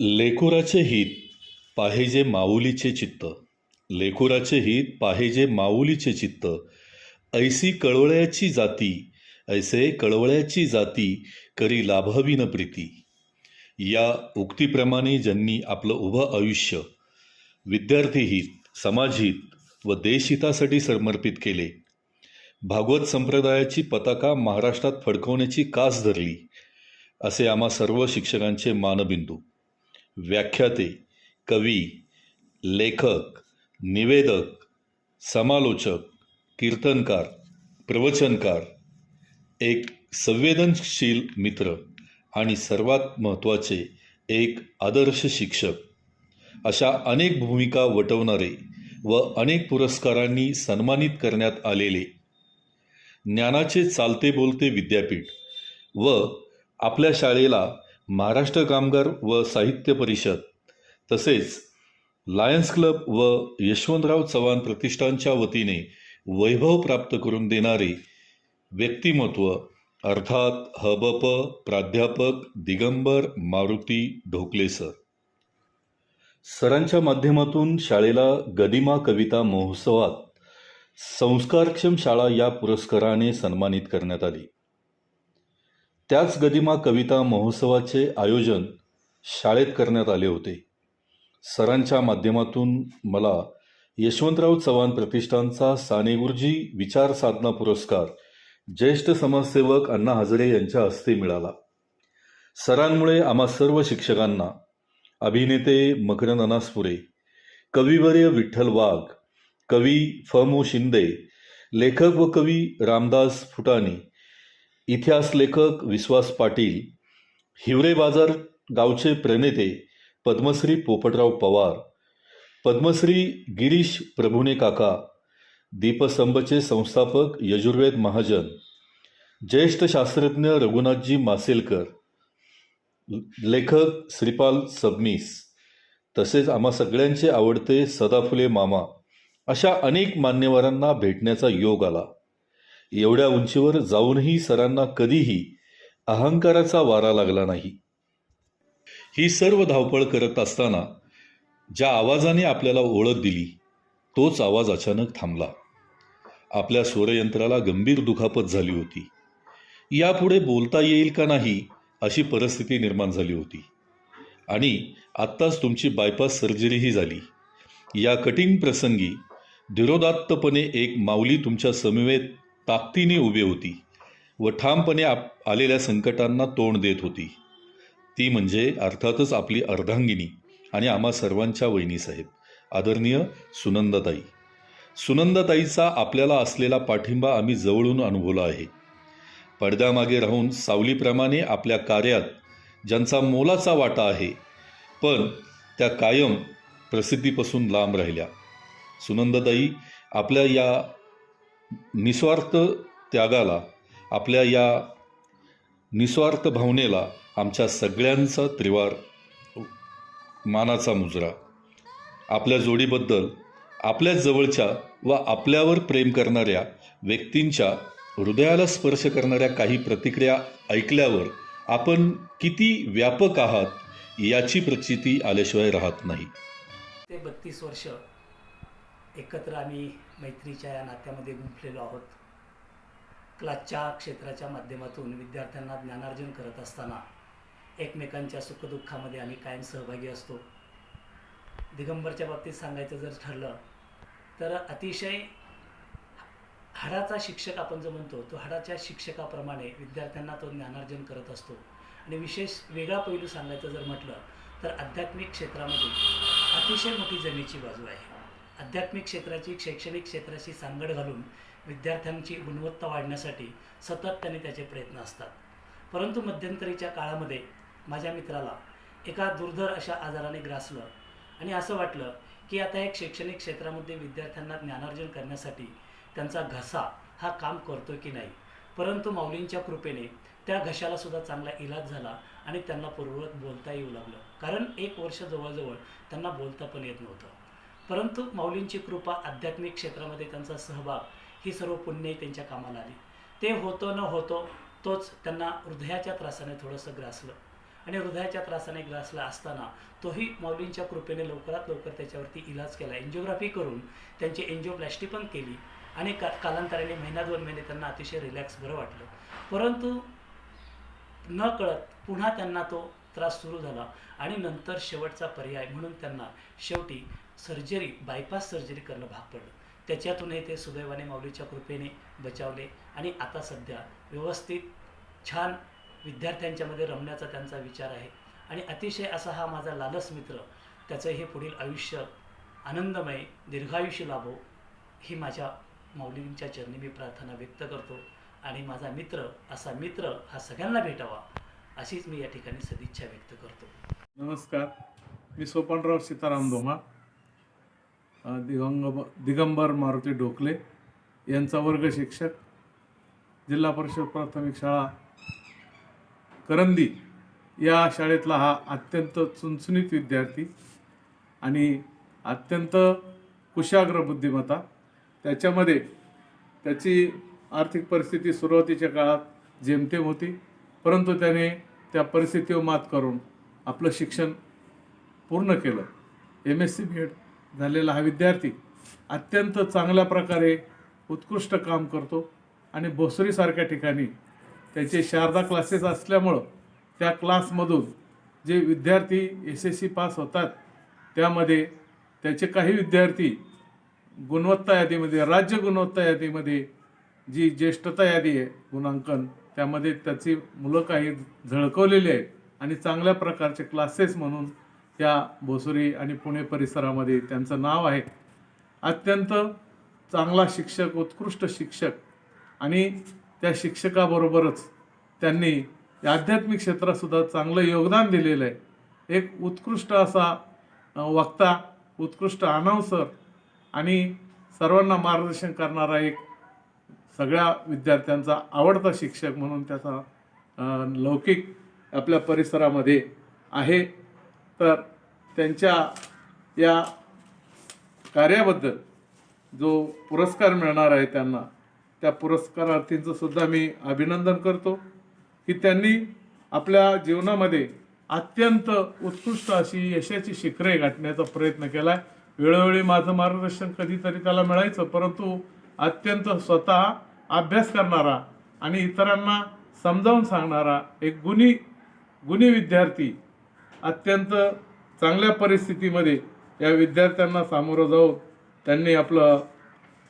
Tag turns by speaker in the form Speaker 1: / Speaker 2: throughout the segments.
Speaker 1: लेखोराचे हित पाहिजे माऊलीचे चित्त. लेखोराचे हित पाहिजे माऊलीचे चित्त. ऐसी कळवळ्याची जाती ऐसे कळवळ्याची जाती करी लाभवीन प्रीती. या उक्तीप्रमाणे ज्यांनी आपलं उभं आयुष्य विद्यार्थीहित समाजहित व देशहितासाठी समर्पित केले. भागवत संप्रदायाची पताका महाराष्ट्रात फडकवण्याची कास धरली असे आम्हा सर्व शिक्षकांचे मानबिंदू. व्याख्याते कवी लेखक निवेदक समालोचक कीर्तनकार प्रवचनकार एक संवेदनशील मित्र आणि सर्वात महत्त्वाचे एक आदर्श शिक्षक. अशा अनेक भूमिका वटवणारे व अनेक पुरस्कारांनी सन्मानित करण्यात आलेले. ज्ञानाचे चालते बोलते विद्यापीठ व आपल्या शाळेला महाराष्ट्र कामगार व साहित्य परिषद तसेच लायन्स क्लब व यशवंतराव चव्हाण प्रतिष्ठानच्या वतीने वैभव प्राप्त करून देणारे व्यक्तिमत्व अर्थात हबप प्राध्यापक दिगंबर मारुती ढोकले सर. सरांच्या माध्यमातून शाळेला गदिमा कविता महोत्सवात संस्कारक्षम शाळा या पुरस्काराने सन्मानित करण्यात आली. त्याच गदिमा कविता महोत्सवाचे आयोजन शाळेत करण्यात आले होते. सरांच्या माध्यमातून मला यशवंतराव चव्हाण प्रतिष्ठानचा सानेगुरुजी विचार साधना पुरस्कार ज्येष्ठ समाजसेवक अण्णा हजरे यांच्या हस्ते मिळाला. सरांमुळे आम्हा सर्व शिक्षकांना अभिनेते मकरंद अनासपुरे कविवर्य विठ्ठल वाघ कवी फ मो शिंदे लेखक व कवी रामदास फुटाणी इतिहास लेखक विश्वास पाटील हिवरे बाजार गावचे प्रणेते पद्मश्री पोपटराव पवार पद्मश्री गिरीश प्रभुने काका दीपस्तंभचे संस्थापक यजुर्वेद महाजन ज्येष्ठ शास्त्रज्ञ रघुनाथजी मासेलकर लेखक श्रीपाल सबनीस तसेच आम्हा सगळ्यांचे आवडते सदाफुले मामा अशा अनेक मान्यवरांना भेटण्याचा योग आला. एवढ्या उंचीवर जाऊनही सरांना कधीही अहंकाराचा वारा लागला नाही. ही सर्व धावपळ करत असताना ज्या आवाजाने आपल्याला ओळख दिली तोच आवाज अचानक थांबला. आपल्या स्वरयंत्राला गंभीर दुखापत झाली होती. यापुढे बोलता येईल का नाही अशी परिस्थिती निर्माण झाली होती. आणि आत्ताच तुमची बायपास सर्जरीही झाली. या कठीण प्रसंगी धीरोदात्तपणे एक माऊली तुमच्या समवेत ताकदीने उभी होती. व ठामपणे आप आलेल्या संकटांना तोंड देत होती. ती म्हणजे अर्थातच आपली अर्धांगिनी आणि आम्हा सर्वांच्या वहिनीसाहेब आदरणीय सुनंदाताई. सुनंदाताईचा आपल्याला असलेला पाठिंबा आम्ही जवळून अनुभवला आहे. पडद्यामागे राहून सावलीप्रमाणे आपल्या कार्यात ज्यांचा मोलाचा वाटा आहे पण त्या कायम प्रसिद्धीपासून लांब राहिल्या. सुनंदाताई आपल्या या निस्वार्थ त्यागाला आपल्या या निस्वार्थ भावनेला आमच्या सगळ्यांचा त्रिवार मानाचा मुजरा. आपल्या जोडीबद्दल आपल्या जवळच्या व आपल्यावर प्रेम करणाऱ्या व्यक्तींच्या हृदयाला स्पर्श करणाऱ्या काही प्रतिक्रिया ऐकल्यावर आपण किती व्यापक आहात याची प्रचिती आल्याशिवाय राहत नाही.
Speaker 2: ते बत्तीस वर्ष एकत्र आम्ही मैत्रीच्या या नात्यामध्ये गुंफलेलो आहोत. क्लासच्या क्षेत्राच्या माध्यमातून विद्यार्थ्यांना ज्ञानार्जन करत असताना एकमेकांच्या सुखदुःखामध्ये आम्ही कायम सहभागी असतो. दिगंबरच्या बाबतीत सांगायचं जर ठरलं तर अतिशय हाडाचा शिक्षक आपण जो म्हणतो तो हाडाच्या शिक्षकाप्रमाणे विद्यार्थ्यांना तो ज्ञानार्जन करत असतो. आणि विशेष वेगळा पैलू सांगायचं जर म्हटलं तर आध्यात्मिक क्षेत्रामध्ये अतिशय मोठी जमेची बाजू आहे. आध्यात्मिक क्षेत्राची शैक्षणिक क्षेत्राशी सांगड घालून विद्यार्थ्यांची गुणवत्ता वाढण्यासाठी सतत त्यांनी त्याचे प्रयत्न असतात. परंतु मध्यंतरीच्या काळामध्ये माझ्या मित्राला एका दुर्धर अशा आजाराने ग्रासलं आणि असं वाटलं की आता एक शैक्षणिक क्षेत्रामध्ये विद्यार्थ्यांना ज्ञानार्जन करण्यासाठी त्यांचा घसा हा काम करतो की नाही. परंतु माऊलींच्या कृपेने त्या घशाला सुद्धा चांगला इलाज झाला आणि त्यांना पूर्ववत बोलता येऊ लागलं. कारण एक वर्ष जवळजवळ त्यांना बोलता पण येत नव्हतं. परंतु माऊलींची कृपा आध्यात्मिक क्षेत्रामध्ये त्यांचा सहभाग ही सर्व पुण्य त्यांच्या कामाला आली. ते होतो न होतो तोच त्यांना हृदयाच्या त्रासाने थोडंसं ग्रासलं. आणि हृदयाच्या त्रासाने ग्रासला असताना तोही माऊलींच्या कृपेने लवकरात लवकर त्याच्यावरती इलाज केला. एन्जिओग्राफी करून त्यांची एन्जिओप्लॅस्टी पण केली आणि का कालांतराने महिना दोन महिने त्यांना अतिशय रिलॅक्स बरं वाटलं. परंतु न कळत पुन्हा त्यांना तो त्रास सुरू झाला आणि नंतर शेवटचा पर्याय म्हणून त्यांना शेवटी सर्जरी बायपास सर्जरी करणं भाग पडलं. त्याच्यातूनही ते सुदैवाने माऊलीच्या कृपेने बचावले आणि आता सध्या व्यवस्थित छान विद्यार्थ्यांच्यामध्ये रमण्याचा त्यांचा विचार आहे. आणि अतिशय असा हा माझा लालस मित्र त्याचं हे पुढील आयुष्य आनंदमय दीर्घायुष्य लाभो ही माझ्या माऊलींच्या चरणी मी प्रार्थना व्यक्त करतो. आणि माझा मित्र असा मित्र हा सगळ्यांना भेटावा अशीच मी या ठिकाणी सदिच्छा व्यक्त करतो.
Speaker 3: नमस्कार. मी सोपानराव सीताराम धोमा. दिगंग दिगंबर मारुती ढोकले यांचा वर्ग शिक्षक जिल्हा परिषद प्राथमिक शाळा करंदी. या शाळेतला हा अत्यंत चुणचुणीत विद्यार्थी आणि अत्यंत कुशाग्र बुद्धिमत्ता. त्याच्यामध्ये त्याची आर्थिक परिस्थिती सुरुवातीच्या काळात जेमतेम होती परंतु त्याने त्या परिस्थितीवर मात करून आपलं शिक्षण पूर्ण केलं. M S C B ed झालेला हा विद्यार्थी अत्यंत चांगल्या प्रकारे उत्कृष्ट काम करतो आणि भोसरीसारख्या ठिकाणी त्याचे शारदा क्लासेस असल्यामुळं त्या क्लासमधून जे विद्यार्थी एस एस सी पास होतात त्यामध्ये त्याचे काही विद्यार्थी गुणवत्ता यादीमध्ये राज्य गुणवत्ता यादीमध्ये जी ज्येष्ठता यादी आहे गुणांकन त्यामध्ये त्याची मुलं काही झळकवलेली आहेत आणि चांगल्या प्रकारचे क्लासेस म्हणून या भोसरी आणि पुणे परिसरामध्ये त्यांचं नाव आहे. अत्यंत चांगला शिक्षक उत्कृष्ट शिक्षक आणि त्या शिक्षकाबरोबरच त्यांनी आध्यात्मिक क्षेत्रातसुद्धा चांगलं योगदान दिलेलं आहे. एक उत्कृष्ट असा वक्ता उत्कृष्ट अनावसर आणि सर्वांना मार्गदर्शन करणारा एक सगळ्या विद्यार्थ्यांचा आवडता शिक्षक म्हणून त्याचा लौकिक आपल्या परिसरामध्ये आहे. तर त्यांच्या या कार्याबद्दल जो पुरस्कार मिळणार आहे त्यांना त्या पुरस्कारार्थींचं सुद्धा मी अभिनंदन करतो की त्यांनी आपल्या जीवनामध्ये अत्यंत उत्कृष्ट अशी यशाची शिखरे गाठण्याचा प्रयत्न केला आहे वेळोवेळी माझं मार्गदर्शन कधीतरी त्याला मिळायचं परंतु अत्यंत स्वतः अभ्यास करणारा आणि इतरांना समजावून सांगणारा एक गुणी गुणी विद्यार्थी अत्यंत चांगल्या परिस्थितीमध्ये या विद्यार्थ्यांना सामोरं जाऊन त्यांनी आपलं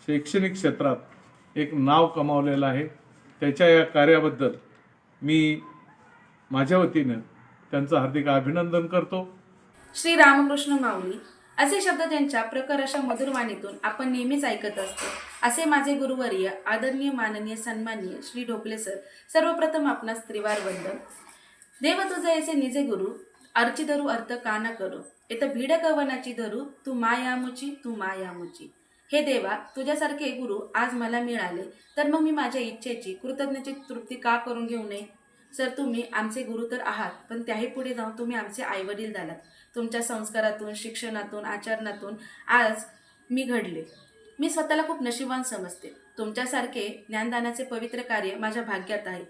Speaker 3: शैक्षणिक क्षेत्रात एक नाव कमावलेलं आहे. त्याच्या या कार्याबद्दल मी माझ्या वतीनं त्यांचं हार्दिक अभिनंदन करतो.
Speaker 4: श्री रामकृष्ण माऊली असे शब्द त्यांच्या प्रखर अशा मधुरवाणीतून आपण नेहमीच ऐकत असतो. असे माझे गुरुवर्य आदरणीय माननीय सन्माननीय श्री ढोकले सर सर्वप्रथम आपणास त्रिवार वंदन. देव तुझे असे निजे गुरु अर्ची धरू अर्थ काना करू? येत भिड कवनाची धरू तू मायामुची तू मायामुची. हे देवा तुझ्यासारखे गुरु आज मला मिळाले तर मग मी माझ्या इच्छेची कृतज्ञतेची तृप्ती का करून घेऊ नये? सर तुम्ही आमचे गुरु तर आहात पण त्याही पुढे जाऊन तुम्ही आमचे आईवडील झालात. तुमच्या संस्कारातून शिक्षणातून आचरणातून आज मी घडले. मी स्वतःला खूप नशिबान समजते. तुमच्यासारखे ज्ञानदानाचे पवित्र कार्य माझ्या भाग्यात आहे.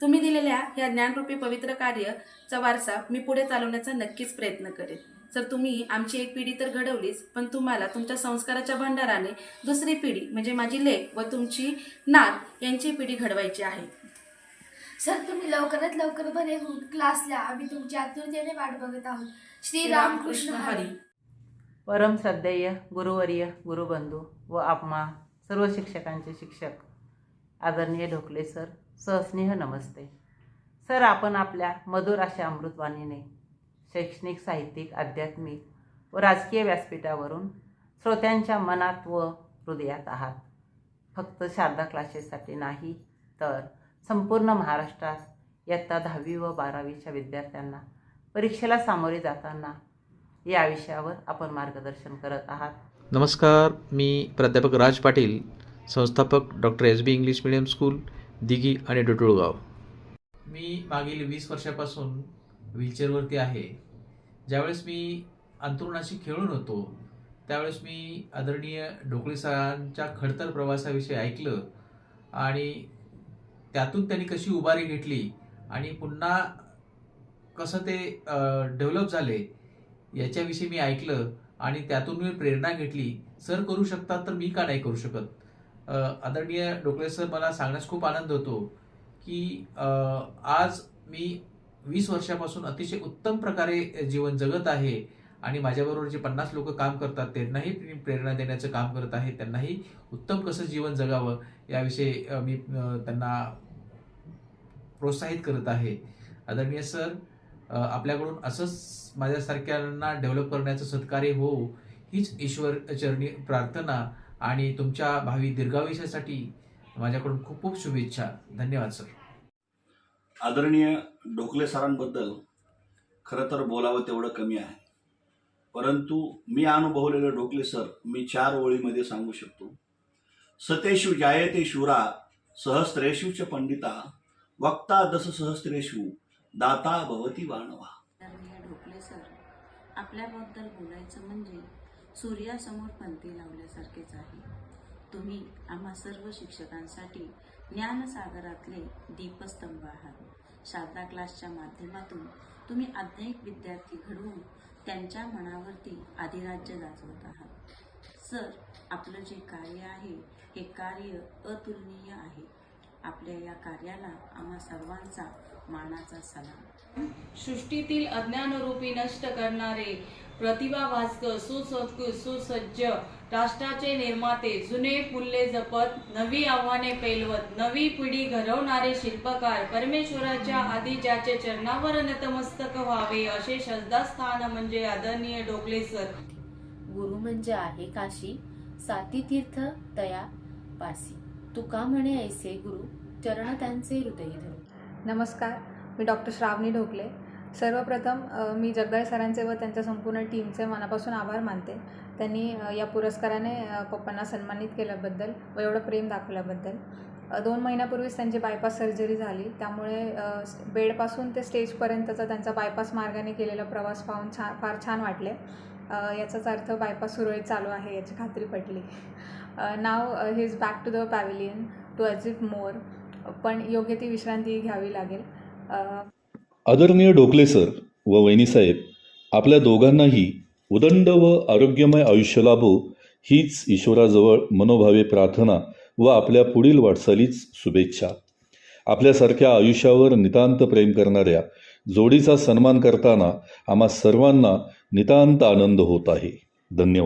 Speaker 4: तुम्ही दिलेल्या ह्या ज्ञानरूपी पवित्र कार्यचा वारसा मी पुढे चालवण्याचा नक्कीच प्रयत्न करेन. सर तुम्ही आमची एक पिढी तर घडवलीच पण तुम्हाला तुमच्या संस्काराच्या भंडाराने दुसरी पिढी म्हणजे माझी लेख व तुमची नात यांची पिढी घडवायची आहे.
Speaker 5: सर तुम्ही लवकरात लवकर बरे होऊन क्लासला आम्ही तुमची आतुरतेने वाट बघत आहोत. श्री रामकृष्ण हरी.
Speaker 6: परम श्रद्धेय गुरुवर्य गुरुबंधू व आप्मा सर्व शिक्षकांचे शिक्षक. आदरणीय ढोकले सर सहस्नेह नमस्ते. सर आपण आपल्या मधुर अशा अमृतवाणीने शैक्षणिक साहित्यिक आध्यात्मिक व राजकीय व्यासपीठावरून श्रोत्यांच्या मनात व हृदयात आहात. फक्त शारदा क्लासेससाठी नाही तर संपूर्ण महाराष्ट्रात इयत्ता दहावी व बारावीच्या विद्यार्थ्यांना परीक्षेला सामोरे जाताना या विषयावर आपण मार्गदर्शन करत आहात.
Speaker 7: नमस्कार मी प्राध्यापक राज पाटील संस्थापक doctor S B English medium school Dighi आणि डोटुळगाव. मी मागील वीस वर्षापासून व्हीलचेअरवरती आहे. ज्यावेळेस मी अंतरुणाशी खेळून होतो त्यावेळेस मी आदरणीय ढोकळे सरांच्या खडतर प्रवासाविषयी ऐकलं आणि त्यातून त्यांनी कशी उभारी घेतली आणि पुन्हा कसं ते डेव्हलप झाले याच्याविषयी मी ऐकलं आणि त्यातून मी प्रेरणा घेतली. सर करू शकतात तर मी का नाही करू शकत? आदरणीय डोकळे सर मला सांगण्यास खूप आनंद होतो की आज मी वीस वर्षापासून अतिशय उत्तम प्रकारे जीवन जगत आहे आणि माझ्याबरोबर जे पन्नास लोक काम करतात त्यांनाही मी प्रेरणा देण्याचं काम करत आहे त्यांनाही उत्तम कसं जीवन जगावं याविषयी मी त्यांना प्रोत्साहित करत आहे. आदरणीय सर आपल्याकडून असंच माझ्यासारख्यांना डेव्हलप करण्याचं सत्कार्य हो हीच ईश्वर चरणी प्रार्थना आणि तुमच्या भावी दीर्घायुष्यासाठी माझ्याकडून खूप खूप शुभेच्छा. धन्यवाद सर.
Speaker 8: आदरणीय डोकले सरांबद्दल खरं तर बोलावं तेवढं कमी आहे. परंतु मी अनुभवलेले डोकले सर मी चार ओळीमध्ये सांगू शकतो. सतेषु जायते शूरा सहस्त्रेषु च पंडिता वक्ता दस सहस्त्रेषु दाता भवती वाणवा.
Speaker 9: आदरणीय ढोकले सर आपल्याबद्दल बोलायचं म्हणजे सूर्यासमोर पंथी लावल्यासारखेच आहे. तुम्ही आम्हा सर्व शिक्षकांसाठी ज्ञानसागरातले दीपस्तंभ आहात. शारदा क्लासच्या माध्यमातून तुम्ही अनेक विद्यार्थी घडवून त्यांच्या मनावरती अधिराज्य गाजवत आहात. सर आपलं जे कार्य आहे हे कार्य अतुलनीय आहे. आपल्या या कार्याला आम्हा सर्वांचा मानाचा सलाम.
Speaker 10: सृष्टीतील अज्ञानरूपी नष्ट करणारे प्रतिभाभास्क सुसज्ज सुसज्ज राष्ट्राचे निर्माते जुने मूल्ये जपत नवी आव्हाने पेलवत नवी पिढी घडवणारे शिल्पकार परमेश्वराच्या आधी ज्याचे चरणावर नतमस्तक व्हावे असे श्रद्धास्थान म्हणजे आदरणीय डोकले सर.
Speaker 11: गुरु म्हणजे आहे काशी साती तीर्थ तया पासी तुका म्हणे ऐसे गुरु चरण त्यांचे हृदय धरू.
Speaker 12: नमस्कार. मी डॉक्टर श्रावणी ढोकले. सर्वप्रथम मी जगदाळे सरांचे व त्यांच्या संपूर्ण टीमचे मनापासून आभार मानते. त्यांनी या पुरस्काराने पप्पांना सन्मानित केल्याबद्दल व एवढं प्रेम दाखवल्याबद्दल. दोन महिन्यापूर्वीच त्यांची बायपास सर्जरी झाली. त्यामुळे बेडपासून ते स्टेजपर्यंतचा त्यांचा बायपास मार्गाने केलेला प्रवास पाहून छान फार छान वाटले. याचाच अर्थ बायपास सुरळीत चालू आहे याची खात्री पटली. Now his back to the pavilion to achieve more पण योग्य ती विश्रांती घ्यावी लागेल.
Speaker 1: आदरणीय ढोकले सर व वहिनीसाहेब आपल्या दोघांनाही उदंड व आरोग्यमय आयुष्य लाभो हीच ईश्वराजवळ मनोभावे प्रार्थना व आपल्या पुढील वाटचालीच शुभेच्छा. आपल्यासारख्या आयुष्यावर नितांत प्रेम करणाऱ्या जोडीचा सन्मान करताना आम्हा सर्वांना नितांत आनंद होत आहे. धन्यवाद.